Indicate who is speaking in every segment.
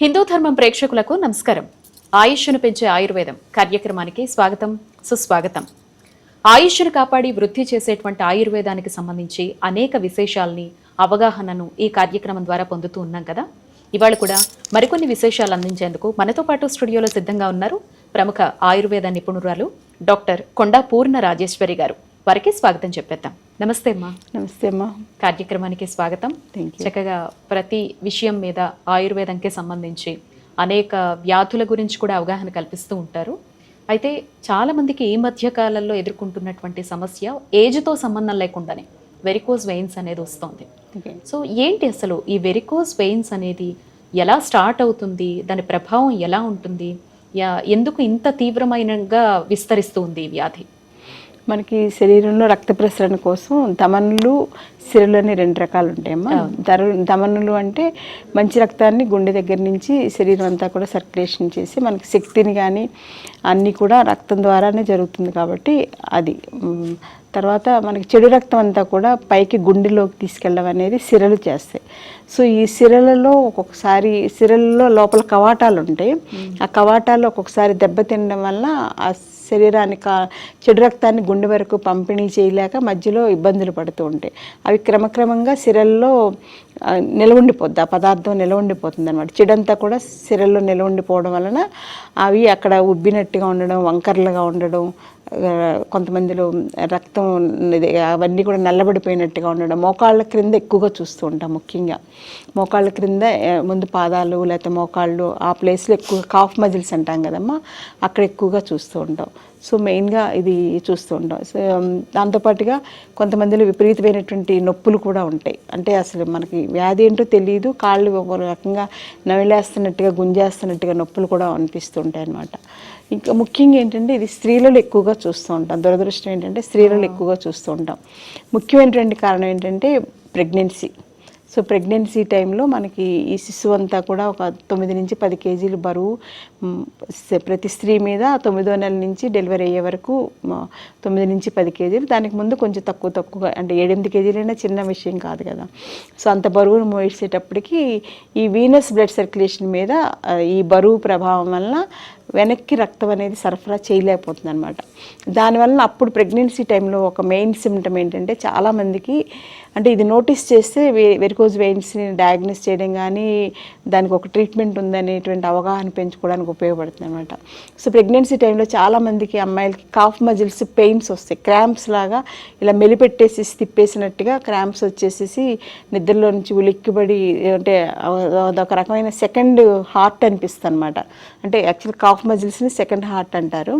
Speaker 1: హిందూ ధర్మం ప్రేక్షకులకు నమస్కారం. ఆయుష్ను పెంచే ఆయుర్వేదం కార్యక్రమానికి స్వాగతం సుస్వాగతం. ఆయుష్ను కాపాడి వృద్ధి చేసేటువంటి ఆయుర్వేదానికి సంబంధించి అనేక విశేషాల్ని అవగాహనను ఈ కార్యక్రమం ద్వారా పొందుతూ ఉన్నాం కదా? ఇవాళ కూడా మరికొన్ని విశేషాలు అందించేందుకు మనతో పాటు స్టూడియోలో సిద్ధంగా ఉన్నారు ప్రముఖ ఆయుర్వేద నిపుణురాలు డాక్టర్ కొండా పూర్ణ రాజేశ్వరి గారు. వారికి స్వాగతం చెప్పేద్దాం. నమస్తే అమ్మా.
Speaker 2: నమస్తే అమ్మా.
Speaker 1: కార్యక్రమానికి స్వాగతం. చక్కగా ప్రతి విషయం మీద ఆయుర్వేదంకి సంబంధించి అనేక వ్యాధుల గురించి కూడా అవగాహన కల్పిస్తూ ఉంటారు. అయితే చాలా మందికి ఈ మధ్య కాలంలో ఎదుర్కొంటున్నటువంటి సమస్య ఏజ్తో సంబంధం లేకుండానే వెరికోజ్ వెయిన్స్ అనేది వస్తుంది. సో ఏంటి అసలు ఈ వెరికోజ్ వెయిన్స్ అనేది ఎలా స్టార్ట్ అవుతుంది? దాని ప్రభావం ఎలా ఉంటుంది? ఎందుకు ఇంత తీవ్రమైనగా విస్తరిస్తుంది ఈ వ్యాధి?
Speaker 2: మనకి శరీరంలో రక్త ప్రసరణ కోసం ధమనులు సిరలు అని రెండు రకాలు ఉంటాయమ్మా ధర ధమనులు అంటే మంచి రక్తాన్ని గుండె దగ్గర నుంచి శరీరం అంతా కూడా సర్క్యులేషన్ చేసి మనకి శక్తిని కానీ అన్నీ కూడా రక్తం ద్వారానే జరుగుతుంది కాబట్టి అది. తర్వాత మనకి చెడు రక్తం అంతా కూడా పైకి గుండెలోకి తీసుకెళ్ళడం అనేది సిరలు చేస్తాయి. సో ఈ సిరలలో ఒక్కొక్కసారి సిరలలో లోపల కవాటాలు ఉంటాయి. ఆ కవాటాలు ఒక్కొక్కసారి దెబ్బతినడం వల్ల ఆ శరీరానికి చెడు రక్తాన్ని గుండె వరకు పంపిణీ చేయలేక మధ్యలో ఇబ్బందులు పడుతూ ఉంటాయి. అవి క్రమక్రమంగా సిరల్లో ఆ, నిలవ ఉండిపోద్ది ఆ పదార్థం నిలవ ఉండిపోతుంది అనమాట చెడంతా కూడా సిరల్లో నిలవ ఉండిపోవడం వలన అవి అక్కడ ఉబ్బినట్టుగా ఉండడం వంకర్లుగా ఉండడం కొంతమందిలో రక్తం అవన్నీ కూడా నల్లబడిపోయినట్టుగా ఉండడం. మోకాళ్ళ క్రింద ఎక్కువగా చూస్తూ ఉంటాం ముఖ్యంగా. మోకాళ్ళ క్రింద ముందు పాదాలు లేకపోతే మోకాళ్ళు ఆ ప్లేస్లో ఎక్కువ కాఫ్ మజిల్స్ అంటాం కదమ్మా అక్కడ ఎక్కువగా చూస్తూ ఉంటాం. సో మెయిన్గా ఇది చూస్తూ ఉంటాం. సో దాంతోపాటుగా కొంతమందిలో విపరీతమైనటువంటి నొప్పులు కూడా ఉంటాయి. అంటే అసలు మనకి వ్యాధి ఏంటో తెలియదు కాళ్ళు ఒక రకంగా నవిలేస్తున్నట్టుగా గుంజేస్తున్నట్టుగా నొప్పులు కూడా అనిపిస్తుంటాయి అన్నమాట ఇంకా ముఖ్యంగా ఏంటంటే ఇది స్త్రీలలో ఎక్కువగా చూస్తూ ఉంటాం. దురదృష్టం ఏంటంటే స్త్రీలలో ఎక్కువగా చూస్తూ ఉంటాం. ముఖ్యమైనటువంటి కారణం ఏంటంటే ప్రెగ్నెన్సీ. సో ప్రెగ్నెన్సీ టైంలో మనకి ఈ శిశువు అంతా కూడా ఒక తొమ్మిది నుంచి పది కేజీలు బరువు ప్రతి స్త్రీ మీద తొమ్మిదో నెల నుంచి డెలివరీ అయ్యే వరకు తొమ్మిది నుంచి పది కేజీలు. దానికి ముందు కొంచెం తక్కువ తక్కువగా అంటే ఏడెనిమిది కేజీలైనా చిన్న విషయం కాదు కదా. సో అంత బరువును మోసేటప్పటికి ఈ వీనస్ బ్లడ్ సర్క్యులేషన్ మీద ఈ బరువు ప్రభావం వలన వెనక్కి రక్తం అనేది సరఫరా చేయలేకపోతుంది అనమాట దానివల్ల అప్పుడు ప్రెగ్నెన్సీ టైంలో ఒక మెయిన్ సిమ్టమ్ ఏంటంటే చాలామందికి అంటే ఇది నోటీస్ చేస్తే వెరికోజ్ వెయిన్స్ని డయాగ్నోస్ చేయడం కానీ దానికి ఒక ట్రీట్మెంట్ ఉందనేటువంటి అవగాహన పెంచుకోవడానికి ఉపయోగపడుతుంది అనమాట సో ప్రెగ్నెన్సీ టైంలో చాలామందికి అమ్మాయిలకి కాఫ్ మజిల్స్ పెయిన్స్ వస్తాయి. క్రాంప్స్ లాగా ఇలా మెలిపెట్టేసి తిప్పేసినట్టుగా క్రాంప్స్ వచ్చేసేసి నిద్రలో నుంచి ఉలిక్కిబడి అంటే అదొక రకమైన సెకండ్ హార్ట్ అనిపిస్తుంది అనమాట అంటే యాక్చువల్ కాఫ్ మజిల్స్ని సెకండ్ హార్ట్ అంటారు.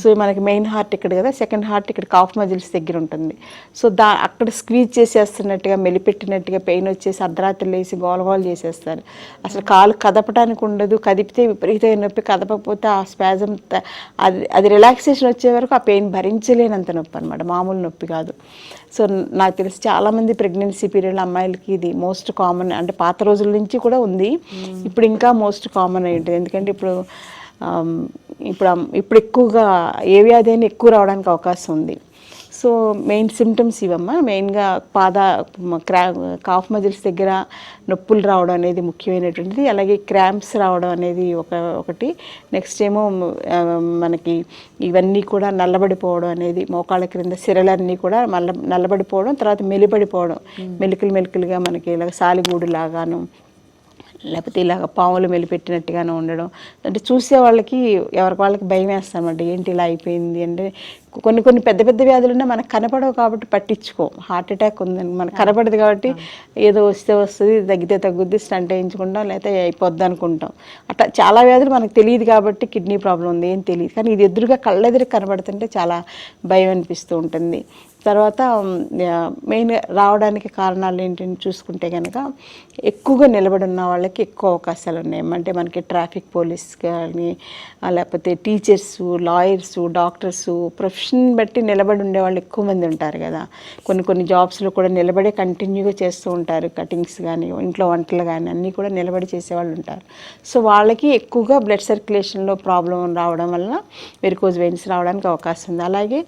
Speaker 2: సో మనకి మెయిన్ హార్ట్ ఇక్కడ కదా సెకండ్ హార్ట్ ఇక్కడ కాఫ్ మజిల్స్ దగ్గర ఉంటుంది. సో దా అక్కడ స్క్వీజ్ చేసేస్తున్నట్టుగా మెలిపెట్టినట్టుగా పెయిన్ వచ్చేసి అర్ధరాత్రి లేసి గోలగోలు చేసేస్తారు. అసలు కాలు కదపడానికి ఉండదు. కదిపితే విపరీతమైన నొప్పి కదపకపోతే ఆ స్పాజం అది అది రిలాక్సేషన్ వచ్చే వరకు ఆ పెయిన్ భరించలేనంత నొప్పి అనమాట మామూలు నొప్పి కాదు. సో నాకు తెలిసి చాలామంది ప్రెగ్నెన్సీ పీరియడ్ అమ్మాయిలకి ఇది మోస్ట్ కామన్ అంటే పాత రోజుల నుంచి కూడా ఉంది. ఇప్పుడు ఇంకా మోస్ట్ కామన్ అయి ఉంటుంది. ఎందుకంటే ఇప్పుడు ఇప్పుడు ఇప్పుడు ఎక్కువగా ఏ వ్యాధి అయినా ఎక్కువ రావడానికి అవకాశం ఉంది. సో మెయిన్ సిమ్టమ్స్ ఇవమ్మా. మెయిన్గా పాద క్రా కాఫ్ మజిల్స్ దగ్గర నొప్పులు రావడం అనేది ముఖ్యమైనటువంటిది. అలాగే క్రాంప్స్ రావడం అనేది ఒక ఒకటి. నెక్స్ట్ ఏమో మనకి ఇవన్నీ కూడా నల్లబడిపోవడం అనేది మోకాళ్ళ క్రింద సిరలన్నీ కూడా నల్ల నల్లబడిపోవడం తర్వాత మెలిపడిపోవడం మెలికలు మెలికలుగా మనకి ఇలా సాలిగూడు లాగాను లేకపోతే ఇలాగ పాములు మెలిపెట్టినట్టుగానే ఉండడం. అంటే చూసే వాళ్ళకి ఎవరికి వాళ్ళకి భయం వేస్తామన్నమాట ఏంటి ఇలా అయిపోయింది అంటే కొన్ని కొన్ని పెద్ద పెద్ద వ్యాధులు ఉన్నా మనకు కనపడవు కాబట్టి పట్టించుకోం. హార్ట్ అటాక్ ఉందని మనకు కనపడదు కాబట్టి ఏదో వస్తే వస్తుంది తగ్గితే తగ్గుద్ది స్టంట్ వేయించుకుంటాం లేకపోతే అయిపోద్ది అనుకుంటాం. అట్లా చాలా వ్యాధులు మనకు తెలియదు కాబట్టి కిడ్నీ ప్రాబ్లం ఉంది ఏం తెలియదు. కానీ ఇది ఎదురుగా కళ్ళెదురు కనబడుతుంటే చాలా భయం అనిపిస్తూ ఉంటుంది. తర్వాత మెయిన్ రావడానికి కారణాలు ఏంటని చూసుకుంటే కనుక ఎక్కువగా నిలబడి ఉన్న వాళ్ళకి ఎక్కువ అవకాశాలు ఉన్నాయి. అంటే మనకి ట్రాఫిక్ పోలీస్ కానీ లేకపోతే teachers lawyers doctors professional profession బట్టి నిలబడి ఉండేవాళ్ళు ఎక్కువ మంది ఉంటారు కదా. కొన్ని కొన్ని జాబ్స్లో కూడా నిలబడే కంటిన్యూగా చేస్తూ ఉంటారు. కటింగ్స్ కానీ ఇంట్లో వంటలు కానీ అన్నీ కూడా నిలబడి చేసేవాళ్ళు ఉంటారు. సో వాళ్ళకి ఎక్కువగా బ్లడ్ సర్క్యులేషన్లో ప్రాబ్లం రావడం వలన వెరికోజ్ వెయిన్స్ రావడానికి అవకాశం ఉంది. అలాగే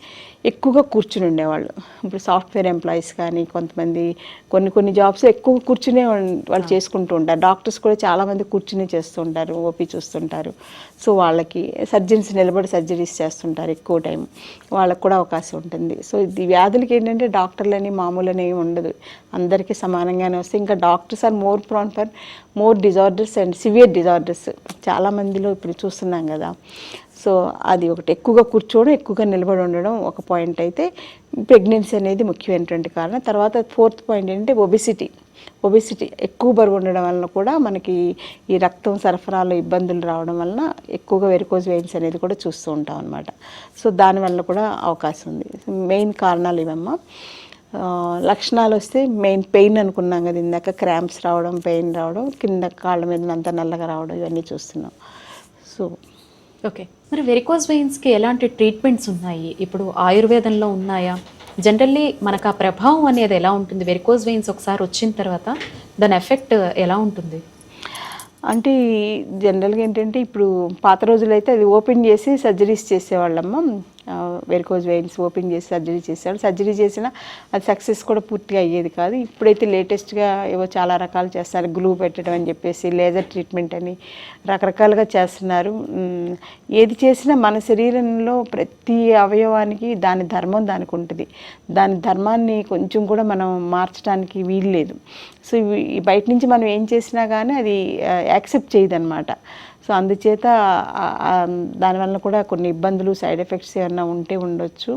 Speaker 2: ఎక్కువగా కూర్చుని ఉండేవాళ్ళు. ఇప్పుడు సాఫ్ట్వేర్ ఎంప్లాయీస్ కానీ కొంతమంది కొన్ని కొన్ని జాబ్స్ ఎక్కువ కూర్చునే వాళ్ళు చేసుకుంటూ ఉంటారు. డాక్టర్స్ కూడా చాలామంది కూర్చుని చేస్తుంటారు ఓపీ చూస్తుంటారు. సో వాళ్ళకి సర్జన్స్ నిలబడి సర్జరీస్ చేస్తుంటారు ఎక్కువ టైం వాళ్ళకి కూడా అవకాశం ఉంటుంది. సో ఇది వ్యాధులకి ఏంటంటే డాక్టర్లని మామూలని ఏమి ఉండదు. అందరికీ సమానంగానే వస్తాయి. ఇంకా doctors are more prone for more disorders and severe disorders. చాలా మందిలో ఇప్పుడు చూస్తున్నాం కదా. సో అది ఒకటి. ఎక్కువగా కూర్చోవడం ఎక్కువగా నిలబడి ఉండడం ఒక పాయింట్ అయితే ప్రెగ్నెన్సీ అనేది ముఖ్యమైనటువంటి కారణం. తర్వాత ఫోర్త్ పాయింట్ ఏంటంటే ఒబిసిటీ. ఒబిసిటీ ఎక్కువ బరువు ఉండడం వలన కూడా మనకి ఈ రక్తం సరఫరాలో ఇబ్బందులు రావడం వలన ఎక్కువగా వెరికోజ్ వెయిన్స్ అనేది కూడా చూస్తూ ఉంటాం అనమాట సో దానివల్ల కూడా అవకాశం ఉంది. మెయిన్ కారణాలు ఇవమ్మా. లక్షణాలు వస్తే మెయిన్ పెయిన్ అనుకున్నాం కదా ఇందాక. క్రాంప్స్ రావడం పెయిన్ రావడం కింద కాళ్ళ మీద అంతా నల్లగా రావడం ఇవన్నీ చూస్తున్నాం. So
Speaker 1: okay. మరి వెరికోజ్ వెయిన్స్కి ఎలాంటి ట్రీట్మెంట్స్ ఉన్నాయి? ఇప్పుడు ఆయుర్వేదంలో ఉన్నాయా? జనరల్లీ మనకు ఆ ప్రభావం అనేది ఎలా ఉంటుంది? వెరికోజ్ వెయిన్స్ ఒకసారి వచ్చిన తర్వాత దాని ఎఫెక్ట్ ఎలా ఉంటుంది?
Speaker 2: అంటే జనరల్గా ఏంటంటే ఇప్పుడు పాత రోజులైతే అది ఓపెన్ చేసి సర్జరీస్ చేసేవాళ్ళమ్మ. వెరికోజ్ వెయిన్స్ ఓపెన్ చేసి సర్జరీ చేసేవాళ్ళు సర్జరీ చేసినా అది సక్సెస్ కూడా పూర్తిగా అయ్యేది కాదు. ఇప్పుడైతే లేటెస్ట్గా ఏవో చాలా రకాలు చేస్తారు. గ్లూ పెట్టడం అని చెప్పేసి లేజర్ ట్రీట్మెంట్ అని రకరకాలుగా చేస్తున్నారు. ఏది చేసినా మన శరీరంలో ప్రతి అవయవానికి దాని ధర్మం దానికి ఉంటుంది. దాని ధర్మాన్ని కొంచెం కూడా మనం మార్చడానికి వీలు లేదు సో ఈ బయట నుంచి మనం ఏం చేసినా కానీ అది యాక్సెప్ట్ చేయదన్నమాట. సో అందుచేత దానివల్ల కూడా కొన్ని ఇబ్బందులు సైడ్ ఎఫెక్ట్స్ ఏమన్నా ఉంటే ఉండొచ్చు.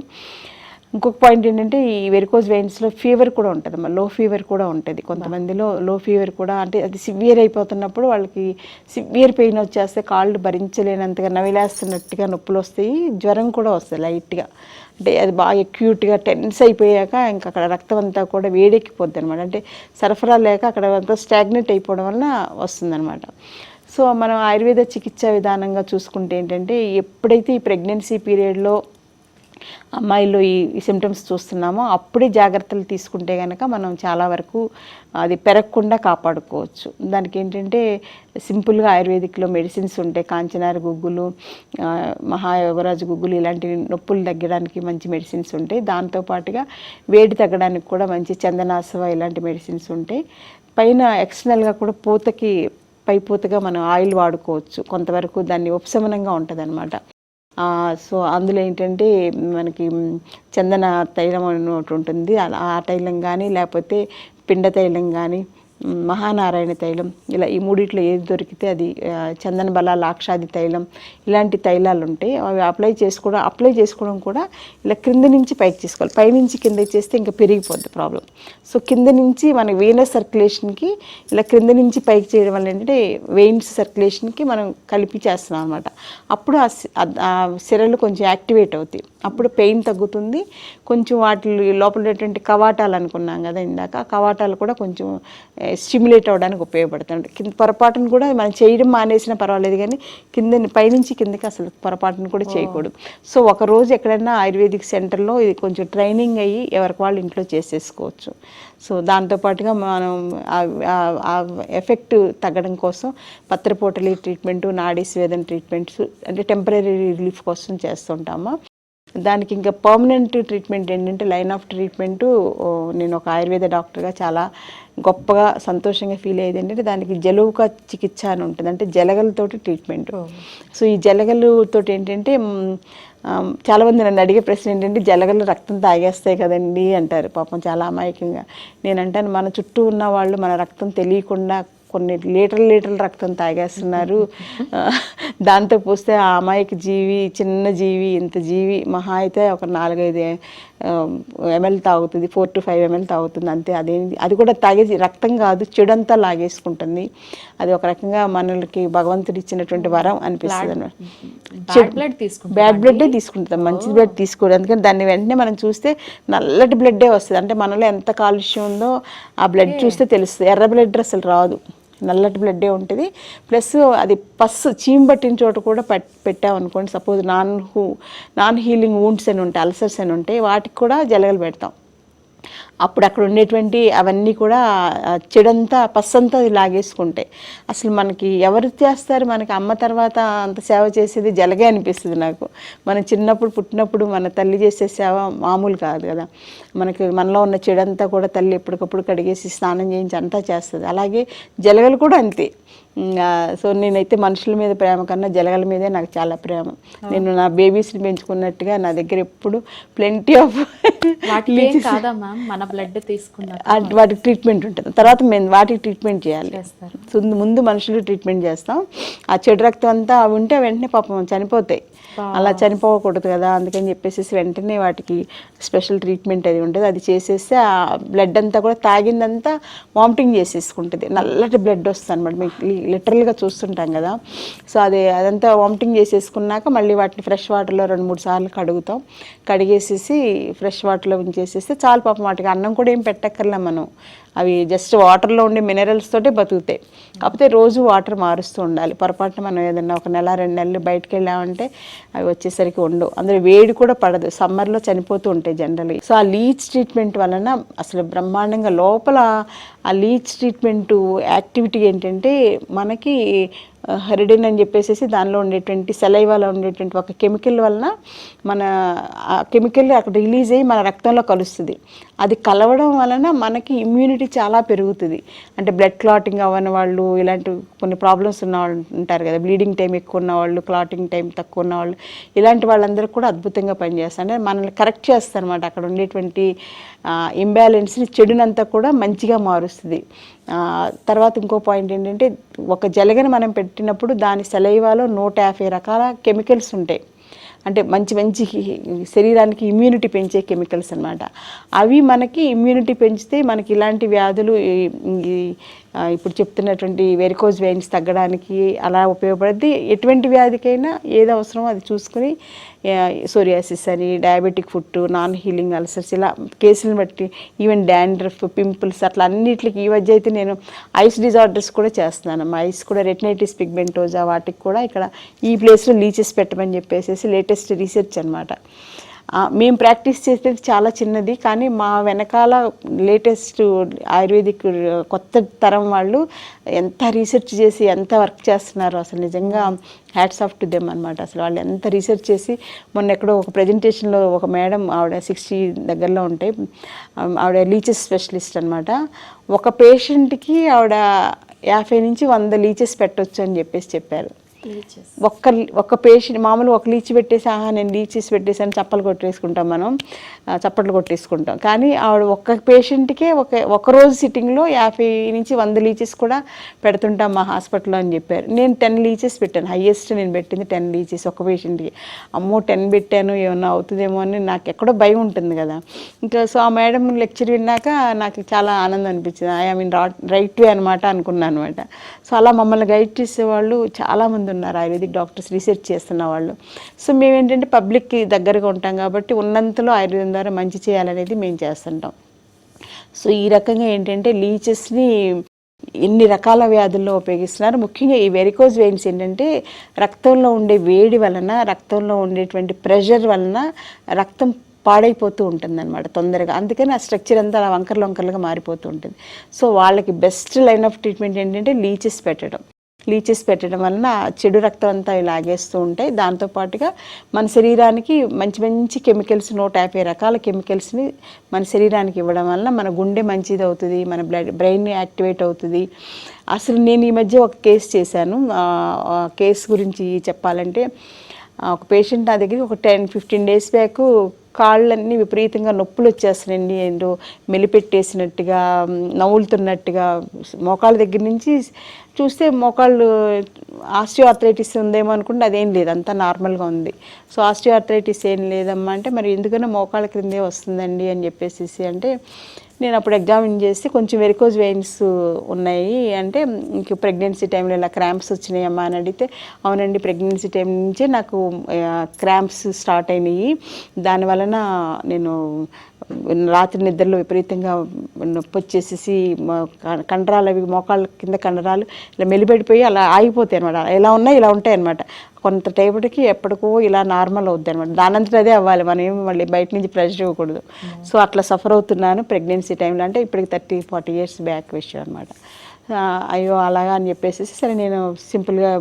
Speaker 2: ఇంకొక పాయింట్ ఏంటంటే ఈ వెరికోజ్ వెయిన్స్లో ఫీవర్ కూడా ఉంటుంది లో ఫీవర్ కూడా ఉంటుంది. కొంతమందిలో లో ఫీవర్ కూడా అంటే అది సివియర్ అయిపోతున్నప్పుడు వాళ్ళకి సివియర్ పెయిన్ వచ్చేస్తే కాళ్ళు భరించలేనంతగా నవిలేస్తున్నట్టుగా నొప్పులు వస్తాయి జ్వరం కూడా వస్తుంది లైట్గా. అంటే అది బాగా అక్యూట్గా టెన్స్ అయిపోయాక ఇంకా అక్కడ రక్తం అంతా కూడా వేడెక్కిపోద్ది అనమాట అంటే సరఫరా లేక అక్కడ అంతా స్టాగ్నెట్ అయిపోవడం వలన వస్తుందన్నమాట. సో మనం ఆయుర్వేద చికిత్సా విధానంగా చూసుకుంటే ఏంటంటే ఎప్పుడైతే ఈ ప్రెగ్నెన్సీ పీరియడ్లో అమ్మాయిలో ఈ సిమ్టమ్స్ చూస్తున్నామో అప్పుడే జాగ్రత్తలు తీసుకుంటే కనుక మనం చాలా వరకు అది పెరగకుండా కాపాడుకోవచ్చు. దానికి ఏంటంటే సింపుల్గా ఆయుర్వేదిక్లో మెడిసిన్స్ ఉంటాయి. కాంచనార గుగ్గులు మహాయోగరాజు గుగ్గులు ఇలాంటి నొప్పులు తగ్గడానికి మంచి మెడిసిన్స్ ఉంటాయి. దాంతోపాటుగా వేడి తగ్గడానికి కూడా మంచి చందనాసవ ఇలాంటి మెడిసిన్స్ ఉంటాయి. పైన ఎక్స్టర్నల్గా కూడా పూతకి పై పూతగా మనం ఆయిల్ వాడుకోవచ్చు. కొంతవరకు దాన్ని ఉపశమనంగా ఉంటుంది అనమాట సో అందులో ఏంటంటే మనకి చందన తైలం అని ఒకటి ఉంటుంది ఆ తైలం కానీ లేకపోతే పిండ తైలం కానీ మహానారాయణ తైలం ఇలా ఈ మూడిట్లో ఏది దొరికితే అది చందన బల లాక్షాది తైలం ఇలాంటి తైలాలు ఉంటాయి అవి అప్లై చేసుకోవడం అప్లై చేసుకోవడం కూడా ఇలా క్రింద నుంచి పైకి తీసుకోవాలి. పైనుంచి కింద చేస్తే ఇంకా పెరిగిపోద్ది ప్రాబ్లం. సో కింద నుంచి మన వీనస్ సర్క్యులేషన్కి ఇలా క్రింద నుంచి పైకి చేయడం వల్ల ఏంటంటే వెయిన్స్ సర్క్యులేషన్కి మనం కలిపి చేస్తున్నాం అనమాట అప్పుడు ఆ సిరలు కొంచెం యాక్టివేట్ అవుతాయి. అప్పుడు పెయిన్ తగ్గుతుంది. కొంచెం వాటి లోపల కవాటాలు అనుకున్నాం కదా ఇందాక కవాటాలు కూడా కొంచెం స్టిమ్యులేట్ అవ్వడానికి ఉపయోగపడుతుంది కింద పొరపాటును కూడా మనం చేయడం మానేసినా పర్వాలేదు కానీ కింద పైనుంచి కిందకి అసలు పొరపాటును కూడా చేయకూడదు. సో ఒక రోజు ఎక్కడైనా ఆయుర్వేదిక్ సెంటర్లో ఇది కొంచెం ట్రైనింగ్ అయ్యి ఎవరికి వాళ్ళు ఇంట్లో చేసేసుకోవచ్చు. సో దాంతోపాటుగా మనం ఆ- ఎఫెక్ట్ తగ్గడం కోసం పత్రపోటలి ట్రీట్మెంటు నాడీ స్వేదన ట్రీట్మెంట్స్ అంటే టెంపరీ రిలీఫ్ కోసం చేస్తుంటాము. దానికి ఇంకా పర్మనెంట్ ట్రీట్మెంట్ ఏంటంటే లైన్ ఆఫ్ ట్రీట్మెంట్ నేను ఒక ఆయుర్వేద డాక్టర్గా చాలా గొప్పగా సంతోషంగా ఫీల్ అయ్యేది ఏంటంటే దానికి జలువుక చికిత్స అని ఉంటుంది. అంటే జలగలతోటి ట్రీట్మెంట్ సో ఈ జలగలుతోటి ఏంటంటే మ్, ఆ, చాలా మంది నన్ను అడిగే ప్రశ్న ఏంటంటే జలగలు రక్తం తాగేస్తాయి కదండి అంటారు. పాపం చాలా అమాయకంగా. నేను అంటాను మన చుట్టూ ఉన్న వాళ్ళు మన రక్తం తెలియకుండా కొన్ని లీటర్ల లీటర్ల రక్తం తాగేస్తున్నారు. దాంతో పోస్తే ఆ అమాయక జీవి చిన్న జీవి ఇంత జీవి మహా అయితే ఒక నాలుగైదు ఎంఎల్ తాగుతుంది ఫోర్ టు ఫైవ్ ఎంఎల్ తాగుతుంది అంతే. అదేంటి అది కూడా తాగేసి రక్తం కాదు చెడంతా లాగేసుకుంటుంది. అది ఒక రకంగా మనకి భగవంతుడు ఇచ్చినటువంటి వరం అనిపిస్తుంది అన్నమాట.
Speaker 1: బ్యాడ్ బ్లడ్ తీసుకుంటాం
Speaker 2: బ్యాడ్ బ్లడ్డే తీసుకుంటాం మంచి బ్లడ్ తీసుకోడు అందుకని దాన్ని వెంటనే మనం చూస్తే నల్లటి బ్లడ్డే వస్తుంది. అంటే మనలో ఎంత కాలుష్యం ఉందో ఆ బ్లడ్ చూస్తే తెలుస్తుంది. ఎర్ర బ్లడ్ అసలు రాదు. నల్లటి బ్లడ్డే ఉంటుంది. ప్లస్ అది పస్ చీమ్ పట్టిన చోట కూడా పెట్ పెట్టామనుకోండి suppose non who non healing wounds అని ఉంటాయి అల్సర్స్ అని ఉంటాయి వాటికి కూడా జలగలు పెడతాం. అప్పుడు అక్కడ ఉండేటువంటి అవన్నీ కూడా చెడంతా పస్సంతా అది లాగేసుకుంటాయి. అసలు మనకి ఎవరు చేస్తారు? మనకి అమ్మ తర్వాత అంత సేవ చేసేది జలగే అనిపిస్తుంది నాకు. మనం చిన్నప్పుడు పుట్టినప్పుడు మన తల్లి చేసే సేవ మామూలు కాదు కదా. మనకి మనలో ఉన్న చెడంతా కూడా తల్లి ఎప్పటికప్పుడు కడిగేసి స్నానం చేయించి అంతా చేస్తుంది. అలాగే జలగలు కూడా అంతే. సో నేనైతే మనుషుల మీద ప్రేమ కన్నా జలగల మీదే నాకు చాలా ప్రేమ. నేను నా బేబీస్ని పెంచుకున్నట్టుగా నా దగ్గర ఎప్పుడు ప్లెంటీ ఆఫ్
Speaker 1: మన బ్లడ్ తీసుకున్నారు
Speaker 2: ఆ- వాటికి ట్రీట్మెంట్ ఉంటుంది. తర్వాత మేము వాటికి ట్రీట్మెంట్ చేయాలి. ముందు మనుషులు ట్రీట్మెంట్ చేస్తాం. ఆ చెడు రక్తం అంతా అవి ఉంటే వెంటనే పాపం చనిపోతాయి. అలా చనిపోకూడదు కదా అందుకని చెప్పేసి వెంటనే వాటికి స్పెషల్ ట్రీట్మెంట్ అది ఉంటుంది. అది చేసేస్తే ఆ బ్లడ్ అంతా కూడా తాగిందంతా వామిటింగ్ చేసేసుకుంటుంది. నల్లటి బ్లడ్ వస్తుంది అనమాట మీకు లిటరల్గా చూస్తుంటాం కదా. సో అది అదంతా వామిటింగ్ చేసేసుకున్నాక మళ్ళీ వాటిని ఫ్రెష్ వాటర్లో రెండు మూడు సార్లు కడుగుతాం. కడిగేసేసి ఫ్రెష్ వాటర్లో ఉంచేసేస్తే చాలు పాపం వాటికి అన్నం కూడా ఏం పెట్టక్కర్లే మనం. అవి జస్ట్ వాటర్లో ఉండే మినరల్స్ తోటే బతుకుతాయి. కాకపోతే రోజు వాటర్ మారుస్తూ ఉండాలి. పొరపాటున మనం ఏదన్నా ఒక నెల రెండు నెలలు బయటకు వెళ్ళామంటే అవి వచ్చేసరికి ఉండవు. అందులో వేడి కూడా పడదు. సమ్మర్లో చనిపోతూ ఉంటాయి జనరల్గా సో ఆ లీచ్ ట్రీట్మెంట్ వలన అసలు బ్రహ్మాండంగా లోపల ఆ లీచ్ ట్రీట్మెంట్ యాక్టివిటీ ఏంటంటే మనకి హెరిడిన్ అని చెప్పేసి దానిలో ఉండేటువంటి సెలైవాలో ఉండేటువంటి ఒక కెమికల్ వలన మన ఆ కెమికల్ అక్కడ రిలీజ్ అయ్యి మన రక్తంలో కలుస్తుంది. అది కలవడం వలన మనకి ఇమ్యూనిటీ చాలా పెరుగుతుంది. అంటే బ్లడ్ క్లాటింగ్ అవ్వని వాళ్ళు ఇలాంటి కొన్ని ప్రాబ్లమ్స్ ఉన్న వాళ్ళు ఉంటారు కదా. బ్లీడింగ్ టైం ఎక్కువ ఉన్న వాళ్ళు క్లాటింగ్ టైం తక్కువ ఉన్న వాళ్ళు ఇలాంటి వాళ్ళందరూ కూడా అద్భుతంగా పనిచేస్తారు. అంటే మనల్ని కరెక్ట్ చేస్తారు అనమాట అక్కడ ఉండేటువంటి ఇంబ్యాలెన్స్ని చెడునంతా కూడా మంచిగా మారుస్తుంది. తర్వాత ఇంకో పాయింట్ ఏంటంటే ఒక జలగని మనం పెట్టినప్పుడు దాని సెలైవాలో నూట యాభై రకాల కెమికల్స్ ఉంటాయి. అంటే మంచి మంచి శరీరానికి ఇమ్యూనిటీ పెంచే కెమికల్స్ అన్నమాట. అవి మనకి ఇమ్యూనిటీ పెంచితే మనకి ఇలాంటి వ్యాధులు ఈ- ఇప్పుడు చెప్తున్నటువంటి వెరికోజ్ వెయిన్స్ తగ్గడానికి అలా ఉపయోగపడుద్ది. ఎటువంటి వ్యాధికైనా ఏది అవసరమో అది చూసుకుని సోరియాసిస్ అని diabetic foot non healing ulcers ఇలా కేసులను బట్టి ఈవెన్ డాండ్రఫ్ పింపుల్స్ అట్లా అన్నిటికి ఈ మధ్య అయితే నేను ఐస్ డిజార్డర్స్ కూడా చేస్తున్నాను మా ఐస్ కూడా రెటినైటిస్ పిగ్మెంటోజా వాటికి కూడా ఇక్కడ ఈ ప్లేస్లో లీచెస్ పెట్టమని చెప్పేసి లేటెస్ట్ రీసెర్చ్ అనమాట మేము ప్రాక్టీస్ చేసేది చాలా చిన్నది కానీ మా వెనకాల లేటెస్ట్ ఆయుర్వేదిక్ కొత్త తరం వాళ్ళు ఎంత రీసెర్చ్ చేసి ఎంత వర్క్ చేస్తున్నారు అసలు నిజంగా హ్యాట్స్ ఆఫ్ టు దెమ్ అనమాట అసలు వాళ్ళు ఎంత రీసెర్చ్ చేసి మొన్న ఎక్కడో ఒక ప్రజెంటేషన్లో ఒక మేడం ఆవిడ సిక్స్టీ దగ్గరలో ఉంటాయి ఆవిడ లీచెస్ స్పెషలిస్ట్ అనమాట ఒక పేషెంట్కి ఆవిడ యాభై నుంచి వంద లీచెస్ పెట్టొచ్చు అని చెప్పేసి చెప్పారు. ఒక్క ఒక్క పేషెంట్ మామూలు ఒక లీచి పెట్టేసి ఆహా నేను లీచెస్ పెట్టేసాను చప్పలు కొట్టేసుకుంటాం మనం. చప్పట్లు కొట్టేసుకుంటాం. కానీ ఆవిడ ఒక్క పేషెంట్కే ఒక ఒకరోజు సిట్టింగ్లో యాభై నుంచి వంద లీచెస్ కూడా పెడుతుంటాం మా హాస్పిటల్లో అని చెప్పారు. నేను టెన్ లీచెస్ పెట్టాను. హయ్యెస్ట్ నేను పెట్టింది టెన్ లీచెస్ ఒక పేషెంట్కి. అమ్మో టెన్ పెట్టాను ఏమన్నా అవుతుందేమో అని నాకు ఎక్కడో భయం ఉంటుంది కదా. ఇంకా సో ఆ మేడం లెక్చర్ విన్నాక నాకు చాలా ఆనందం అనిపించింది. ఐ మీన్ రైట్ వే అనమాట అనుకున్నాను అనమాట సో అలా మమ్మల్ని గైడ్ చేసేవాళ్ళు చాలామంది ఉన్నారు. ఆయుర్వేదిక్ డాక్టర్స్ రీసెర్చ్ చేస్తున్న వాళ్ళు. సో మేము ఏంటంటే పబ్లిక్కి దగ్గరగా ఉంటాం కాబట్టి ఉన్నంతలో ఆయుర్వేదం ద్వారా మంచి చేయాలనేది మేము చేస్తుంటాం. సో ఈ రకంగా ఏంటంటే లీచెస్ని ఎన్ని రకాల వ్యాధుల్లో ఉపయోగిస్తున్నారు? ముఖ్యంగా ఈ వెరికోజ్ వెయిన్స్ ఏంటంటే రక్తంలో ఉండే వేడి వలన రక్తంలో ఉండేటువంటి ప్రెషర్ వలన రక్తం పాడైపోతూ ఉంటుందన్నమాట తొందరగా. అందుకని ఆ స్ట్రక్చర్ అంతా అలా వంకర్లు వంకర్లుగా మారిపోతూ ఉంటుంది. సో వాళ్ళకి బెస్ట్ లైన్ ఆఫ్ ట్రీట్మెంట్ ఏంటంటే లీచెస్ పెట్టడం. లీచెస్ పెట్టడం వలన చెడు రక్తం అంతా లాగేస్తూ ఉంటాయి. దాంతోపాటుగా మన శరీరానికి మంచి మంచి కెమికల్స్ నూట యాభై రకాల కెమికల్స్ని మన శరీరానికి ఇవ్వడం వలన మన గుండె మంచిది అవుతుంది మన బ్లడ్ బ్రెయిన్ యాక్టివేట్ అవుతుంది. అసలు నేను ఈ మధ్య ఒక కేసు చేశాను. కేసు గురించి చెప్పాలంటే ఒక పేషెంట్ నా దగ్గర ఒక టెన్ ఫిఫ్టీన్ డేస్ బ్యాక్ కాళ్ళన్నీ విపరీతంగా నొప్పులు వచ్చేస్తున్నాయండి. ఏంటో మెలిపెట్టేసినట్టుగా నవ్వులుతున్నట్టుగా మోకాళ్ళ దగ్గర నుంచి చూస్తే మోకాళ్ళు ఆస్టియోఆర్థరైటిస్ ఉందేమో అనుకుంటే అదేం లేదు అంతా నార్మల్గా ఉంది. సో ఆస్టియోఆర్థరైటిస్ ఏం లేదమ్మా అంటే మరి ఎందుకన్నా మోకాళ్ళ క్రిందే వస్తుందండి అని చెప్పేసి అంటే నేను అప్పుడు ఎగ్జామిన్ చేసి కొంచెం వెరికోజ్ వెయిన్స్ ఉన్నాయి అంటే ఇంక ప్రెగ్నెన్సీ టైంలో ఇలా క్రాంప్స్ వచ్చినాయమ్మా అని అడిగితే అవునండి ప్రెగ్నెన్సీ టైం నుంచే నాకు క్రాంప్స్ స్టార్ట్ అయినాయి. దాని వలన నేను రాత్రి నిద్రలో విపరీతంగా నొప్పి వచ్చేసేసి కండరాలు అవి మోకాళ్ళ కింద కండరాలు ఇలా మెలిపెడిపోయి అలా ఆగిపోతాయి అనమాట ఎలా ఉన్నాయి ఇలా ఉంటాయి అనమాట కొంత టైపుకి ఎప్పటికో ఇలా నార్మల్ అవుద్ది అనమాట దానంతట అదే అవ్వాలి. మనం ఏమి మళ్ళీ బయట నుంచి ప్రెషర్ ఇవ్వకూడదు. సో అట్లా సఫర్ అవుతున్నాను ప్రెగ్నెన్సీ టైంలో. అంటే ఇప్పటికి థర్టీ ఫార్టీ ఇయర్స్ బ్యాక్ విషయం అనమాట అయ్యో అలాగా అని చెప్పేసి సరే నేను సింపుల్గా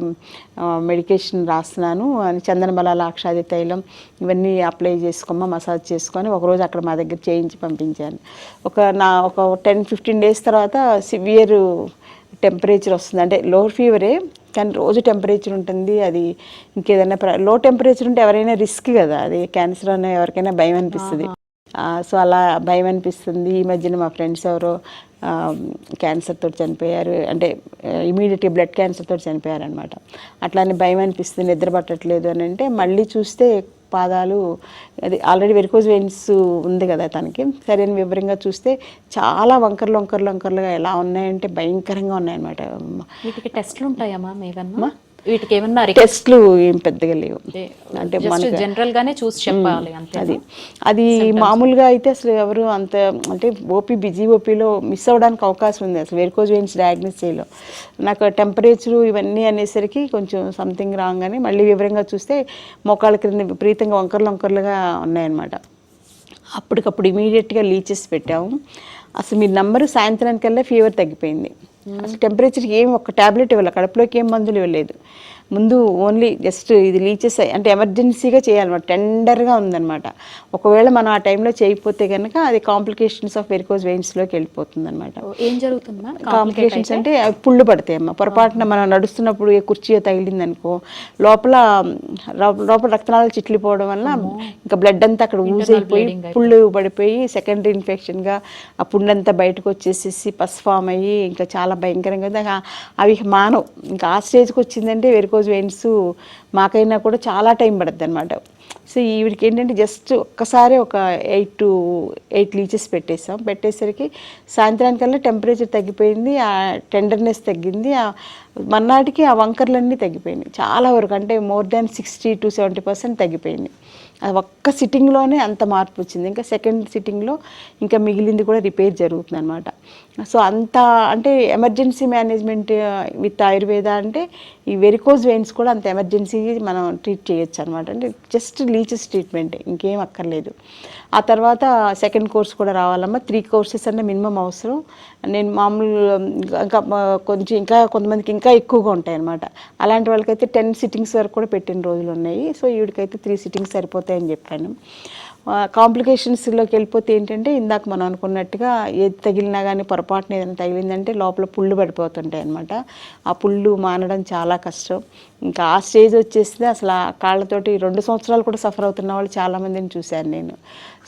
Speaker 2: మెడికేషన్ రాస్తున్నాను అని చందన బలాల అక్షాది తైలం ఇవన్నీ అప్లై చేసుకోమా మసాజ్ చేసుకొని ఒకరోజు అక్కడ మా దగ్గర చేయించి పంపించాను. ఒక నా ఒక టెన్ ఫిఫ్టీన్ డేస్ తర్వాత సివియర్ టెంపరేచర్ వస్తుంది. అంటే లో ఫీవరే కానీ రోజు టెంపరేచర్ ఉంటుంది. అది ఇంకేదైనా లో టెంపరేచర్ ఉంటే ఎవరైనా రిస్క్ కదా. అది క్యాన్సర్ అనే ఎవరికైనా భయం అనిపిస్తుంది. సో అలా భయం అనిపిస్తుంది. ఈ మధ్యన మా ఫ్రెండ్స్ ఎవరో క్యాన్సర్ తోటి చనిపోయారు. అంటే ఇమీడియట్గా బ్లడ్ క్యాన్సర్ తోటి చనిపోయారు అనమాట అట్లానే భయం అనిపిస్తుంది. నిద్ర పట్టట్లేదు అని అంటే మళ్ళీ చూస్తే పాదాలు అది ఆల్రెడీ వెరికోజ్ వెయిన్స్ ఉంది కదా తనకి. సరే అని వివరంగా చూస్తే చాలా వంకర్లు వంకర్లు వంకర్లుగా ఎలా ఉన్నాయంటే భయంకరంగా ఉన్నాయన్నమాట.
Speaker 1: టెస్ట్లు ఉంటాయా మ్యామ్ ఏమన్నా వీటికి ఏమన్నా
Speaker 2: టెస్ట్లు ఏం పెద్దగా లేవు. అంటే
Speaker 1: జనరల్ గానే చూసి చెప్పాలి అంతే
Speaker 2: అది. అది మామూలుగా అయితే అసలు ఎవరు అంత అంటే ఓపీ బిజీ ఓపీలో మిస్ అవ్వడానికి అవకాశం ఉంది. అసలు వెరికోజ్ వెయిన్స్ డయాగ్నోస్ చేయలో. నాకు టెంపరేచరు ఇవన్నీ అనేసరికి కొంచెం సంథింగ్ రాంగ్ అని మళ్ళీ వివరంగా చూస్తే మోకాళ్ళ క్రింద విపరీతంగా వంకర్లు వంకర్లుగా ఉన్నాయన్నమాట. అప్పటికప్పుడు ఇమీడియట్గా లీచెస్ పెట్టాము. అసలు మీ నంబరు సాయంత్రానికల్లా ఫీవర్ తగ్గిపోయింది. అసలు టెంపరేచర్కి ఏం ఒక టాబ్లెట్ ఇవ్వాలి కడుపులోకి ఏం మందులు ఇవ్వలేదు. ముందు ఓన్లీ జస్ట్ ఇది లీచెస్ అంటే ఎమర్జెన్సీగా చేయాలన్నమాట టెండర్గా ఉందన్నమాట. ఒకవేళ మనం ఆ టైంలో చేయకపోతే కనుక అది కాంప్లికేషన్స్ ఆఫ్ వెరికోజ్ వెయిన్స్లోకి వెళ్ళిపోతుంది అనమాట
Speaker 1: ఏం జరుగుతుంది
Speaker 2: కాంప్లికేషన్స్ అంటే పుళ్ళు పడతాయి అమ్మ. పొరపాటున మనం నడుస్తున్నప్పుడు ఏ కుర్చీ తగిలింది అనుకో లోపల లోపల రక్తనాళాలు చిట్లిపోవడం వల్ల ఇంకా బ్లడ్ అంతా అక్కడ ఊజ్ అయిపోయి పుళ్ళు పడిపోయి సెకండరీ ఇన్ఫెక్షన్గా ఆ పుండంతా బయటకు వచ్చేసేసి పస్ ఫామ్ అయ్యి ఇంకా చాలా భయంకరంగా అవి మానవు. ఇంకా ఆ స్టేజ్కి వచ్చిందంటే వెరికోజ్ వెయిన్స్ మాకైనా కూడా చాలా టైం పడుతుంది అనమాట సో ఈవిడికి ఏంటంటే జస్ట్ ఒక్కసారి ఒక ఎయిట్ టు ఎయిట్ లీచెస్ పెట్టేసాం. పెట్టేసరికి సాయంత్రానికల్లా టెంపరేచర్ తగ్గిపోయింది ఆ టెండర్నెస్ తగ్గింది ఆ మన్నాటికి ఆ వంకర్లన్నీ తగ్గిపోయినాయి. చాలా వరకు అంటే more than sixty to seventy percent తగ్గిపోయింది. అది ఒక్క సిట్టింగ్లోనే అంత మార్పు వచ్చింది. ఇంకా సెకండ్ సిట్టింగ్లో ఇంకా మిగిలింది కూడా రిపేర్ జరుగుతుంది అనమాట సో అంత అంటే ఎమర్జెన్సీ మేనేజ్మెంట్ విత్ ఆయుర్వేద అంటే ఈ వెరికోజ్ వెయిన్స్ కూడా అంత ఎమర్జెన్సీ మనం ట్రీట్ చేయొచ్చు అనమాట అంటే జస్ట్ లీచెస్ ట్రీట్మెంట్ ఇంకేం అక్కర్లేదు. ఆ తర్వాత సెకండ్ కోర్స్ కూడా రావాలమ్మా. త్రీ కోర్సెస్ అంటే మినిమం అవసరం. నేను మామూలు ఇంకా కొంచెం ఇంకా కొంతమందికి ఇంకా ఎక్కువగా ఉంటాయి అనమాట అలాంటి వాళ్ళకైతే టెన్ సిట్టింగ్స్ వరకు కూడా పెట్టిన రోజులు ఉన్నాయి. సో ఈవిడికైతే త్రీ సిట్టింగ్స్ సరిపోతాయని చెప్పాను. కాంప్లికేషన్స్లోకి వెళ్ళిపోతే ఏంటంటే ఇందాక మనం అనుకున్నట్టుగా ఏది తగిలినా కానీ పొరపాటున ఏదైనా తగిలిందంటే లోపల పుళ్ళు పడిపోతుంటాయి అనమాట ఆ పుళ్ళు మానడం చాలా కష్టం. ఇంకా ఆ స్టేజ్ వచ్చేస్తే అసలు ఆ కాళ్ళతోటి రెండు సంవత్సరాలు కూడా సఫర్ అవుతున్న వాళ్ళు చాలామందిని చూశాను నేను.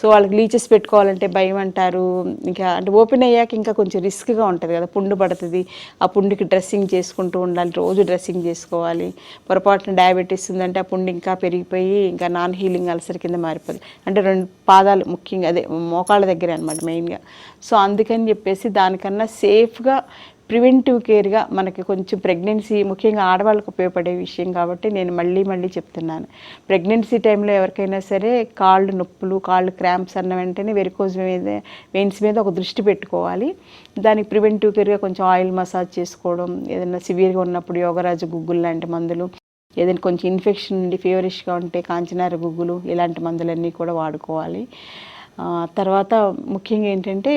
Speaker 2: సో వాళ్ళకి లీచెస్ పెట్టుకోవాలంటే భయం అంటారు. ఇంకా అంటే ఓపెన్ అయ్యాక ఇంకా కొంచెం రిస్క్గా ఉంటుంది కదా పుండు పడుతుంది. ఆ పుండుకి డ్రెస్సింగ్ చేసుకుంటూ ఉండాలి రోజు డ్రెస్సింగ్ చేసుకోవాలి. పొరపాటున డయాబెటీస్ ఉందంటే ఆ పుండు ఇంకా పెరిగిపోయి ఇంకా నాన్ హీలింగ్ అల్సర్ కింద మారిపోతుంది అంటే రెండు పాదాలు ముఖ్యంగా అదే మోకాళ్ళ దగ్గర అనమాట మెయిన్గా. సో అందుకని చెప్పేసి దానికన్నా సేఫ్గా ప్రివెంటివ్ కేర్గా మనకి కొంచెం ప్రెగ్నెన్సీ ముఖ్యంగా ఆడవాళ్ళకు ఉపయోగపడే విషయం కాబట్టి నేను మళ్ళీ మళ్ళీ చెప్తున్నాను. ప్రెగ్నెన్సీ టైంలో ఎవరికైనా సరే కాళ్ళు నొప్పులు కాళ్ళు క్రాంప్స్ అన్న వెంటనే వెరికోజ్ మీద వెయిన్స్ మీద ఒక దృష్టి పెట్టుకోవాలి. దానికి ప్రివెంటివ్ కేర్గా కొంచెం ఆయిల్ మసాజ్ చేసుకోవడం ఏదైనా సివియర్గా ఉన్నప్పుడు యోగరాజు గుగ్గులు లాంటి మందులు ఏదైనా కొంచెం ఇన్ఫెక్షన్ ఉండి ఫీవరిష్గా ఉంటే కాంచనార గుగ్గులు ఇలాంటి మందులన్నీ కూడా వాడుకోవాలి. తర్వాత ముఖ్యంగా ఏంటంటే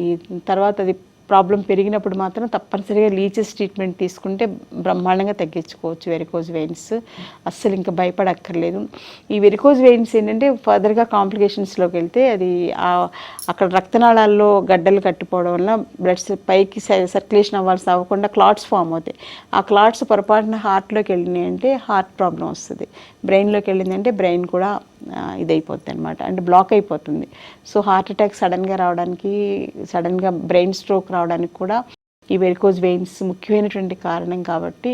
Speaker 2: ఈ తర్వాత అది ప్రాబ్లం పెరిగినప్పుడు మాత్రం తప్పనిసరిగా లీచెస్ ట్రీట్మెంట్ తీసుకుంటే బ్రహ్మాండంగా తగ్గించుకోవచ్చు వెరికోజ్ వెయిన్స్. అస్సలు ఇంకా భయపడక్కర్లేదు. ఈ వెరికోజ్ వెయిన్స్ ఏంటంటే ఫర్దర్గా కాంప్లికేషన్స్లోకి వెళ్తే అది అక్కడ రక్తనాళాల్లో గడ్డలు కట్టిపోవడం వల్ల బ్లడ్ పైకి సర్క్యులేషన్ అవ్వాల్సి అవ్వకుండా క్లాట్స్ ఫామ్ అవుతాయి. ఆ క్లాట్స్ పొరపాటున హార్ట్లోకి వెళ్ళినాయి అంటే హార్ట్ ప్రాబ్లం వస్తుంది. బ్రెయిన్లోకి వెళ్ళిందంటే బ్రెయిన్ కూడా ఇదైపోతుంది అనమాట అంటే బ్లాక్ అయిపోతుంది. సో హార్ట్ అటాక్ సడన్గా రావడానికి సడన్గా బ్రెయిన్ స్ట్రోక్ రావడానికి కూడా ఈ వెరికోజ్ వెయిన్స్ ముఖ్యమైనటువంటి కారణం కాబట్టి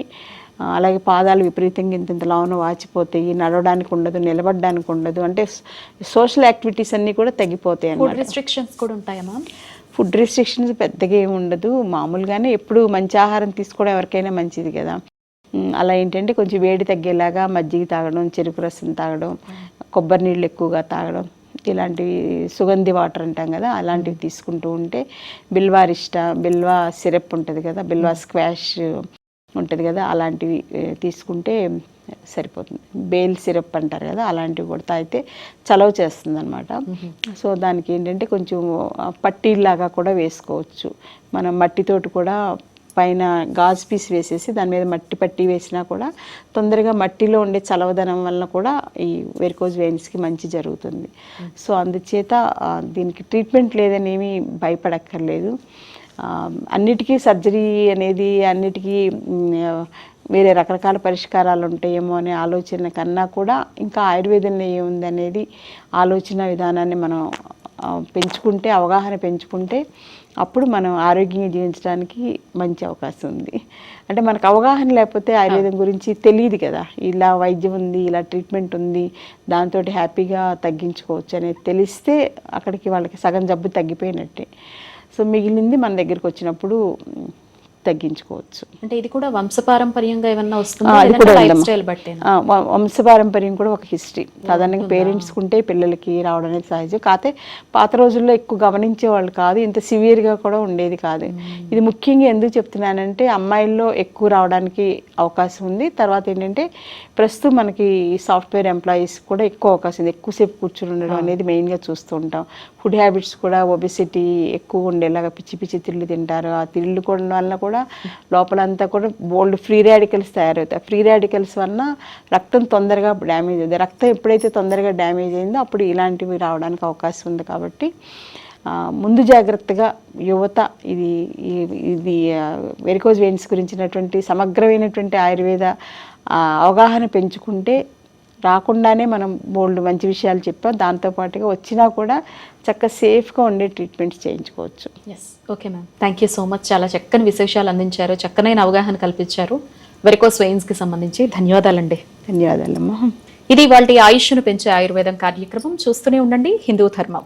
Speaker 2: అలాగే పాదాలు విపరీతంగా ఇంత ఇంత లావున వాచిపోతాయి నడవడానికి ఉండదు నిలబడడానికి ఉండదు. అంటే సోషల్ యాక్టివిటీస్ అన్నీ కూడా తగ్గిపోతాయి అన్నమాట.
Speaker 1: రిస్ట్రిక్షన్స్ కూడా ఉంటాయా మ్యామ్?
Speaker 2: ఫుడ్ రిస్ట్రిక్షన్స్ పెద్దగా ఏమి ఉండదు. మామూలుగానే ఎప్పుడు మంచి ఆహారం తీసుకోవడం ఎవరికైనా మంచిది కదా. అలా ఏంటంటే కొంచెం వేడి తగ్గేలాగా మజ్జిగ తాగడం చెరుకు రసం తాగడం కొబ్బరి నీళ్ళు ఎక్కువగా తాగడం ఇలాంటివి సుగంధి వాటర్ అంటాం కదా అలాంటివి తీసుకుంటూ ఉంటే బిల్వారిష్ట బిల్వా సిరప్ ఉంటుంది కదా బిల్వా స్క్వాష్ ఉంటుంది కదా అలాంటివి తీసుకుంటే సరిపోతుంది. బేల్ సిరప్ అంటారు కదా అలాంటివి కూడా తాగితే చలవ చేస్తుంది అనమాట సో దానికి ఏంటంటే కొంచెం పట్టీలాగా కూడా వేసుకోవచ్చు. మనం మట్టితోటి కూడా పైన గాజు పీస్ వేసేసి దాని మీద మట్టి పట్టి వేసినా కూడా తొందరగా మట్టిలో ఉండే చలవదనం వలన కూడా ఈ వెరికోజ్ వెయిన్స్కి మంచి జరుగుతుంది. సో అందుచేత దీనికి ట్రీట్మెంట్ లేదని ఏమీ భయపడక్కర్లేదు. అన్నిటికీ సర్జరీ అనేది అన్నిటికీ వేరే రకరకాల పరిష్కారాలు ఉంటాయేమో అనే ఆలోచన కన్నా కూడా ఇంకా ఆయుర్వేదంలో ఏముంది అనేది ఆలోచన విధానాన్ని మనం పెంచుకుంటే అవగాహన పెంచుకుంటే అప్పుడు మనం ఆరోగ్యంగా జీవించడానికి మంచి అవకాశం ఉంది. అంటే మనకు అవగాహన లేకపోతే ఆయుర్వేదం గురించి తెలియదు కదా. ఇలా వైద్యం ఉంది ఇలా ట్రీట్మెంట్ ఉంది దాంతో హ్యాపీగా తగ్గించుకోవచ్చు అనేది తెలిస్తే అక్కడికి వాళ్ళకి సగం జబ్బు తగ్గిపోయినట్టే. సో మిగిలింది మన దగ్గరికి వచ్చినప్పుడు తగ్గించుకోవచ్చు.
Speaker 1: అంటే ఇది కూడా వంశపారంపర్యంగా ఏమన్నా వస్తుందా?
Speaker 2: వంశపారంపర్యం కూడా ఒక హిస్టరీ. సాధారణంగా పేరెంట్స్ కుంటే పిల్లలకి రావడం అనేది సహజం. కాకపోతే పాత రోజుల్లో ఎక్కువ గమనించే వాళ్ళు కాదు ఇంత సివియర్గా కూడా ఉండేది కాదు. ఇది ముఖ్యంగా ఎందుకు చెప్తున్నానంటే అమ్మాయిల్లో ఎక్కువ రావడానికి అవకాశం ఉంది. తర్వాత ఏంటంటే ప్రస్తుతం మనకి సాఫ్ట్వేర్ ఎంప్లాయీస్ కూడా ఎక్కువ అవకాశం ఉంది. ఎక్కువసేపు కూర్చుని ఉండడం అనేది మెయిన్గా చూస్తూ ఉంటాం. ఫుడ్ హ్యాబిట్స్ కూడా ఒబెసిటీ ఎక్కువ ఉండేలాగా పిచ్చి పిచ్చి తిళ్ళు తింటారు. ఆ తిళ్ళు కూడా వలన కూడా కూడా లోపలంతా కూడా బోల్డ్ ఫ్రీ రాడికల్స్ తయారవుతాయి. ఫ్రీ రాడికల్స్ వలన రక్తం తొందరగా డ్యామేజ్ అవుతుంది. రక్తం ఎప్పుడైతే తొందరగా డ్యామేజ్ అయిందో అప్పుడు ఇలాంటివి రావడానికి అవకాశం ఉంది కాబట్టి ముందు జాగ్రత్తగా యువత ఇది ఇది వెరికోజ్ వెయిన్స్ గురించినటువంటి సమగ్రమైనటువంటి ఆయుర్వేద అవగాహన పెంచుకుంటే రాకుండానే మనం బోల్డ్ మంచి విషయాలు చెప్పాం. దాంతోపాటుగా వచ్చినా కూడా చక్క సేఫ్గా ఉండే ట్రీట్మెంట్స్ చేయించుకోవచ్చు.
Speaker 1: Yes okay ma'am thank you so much చాలా చక్కని విశేషాలు అందించారు. చక్కనైన అవగాహన కల్పించారు. వెరికోస్కి సంబంధించి ధన్యవాదాలండి.
Speaker 2: ధన్యవాదాలమ్మా.
Speaker 1: ఇది వాళ్ళ ఆయుష్ను పెంచే ఆయుర్వేదం కార్యక్రమం. చూస్తూనే ఉండండి. హిందూ ధర్మం.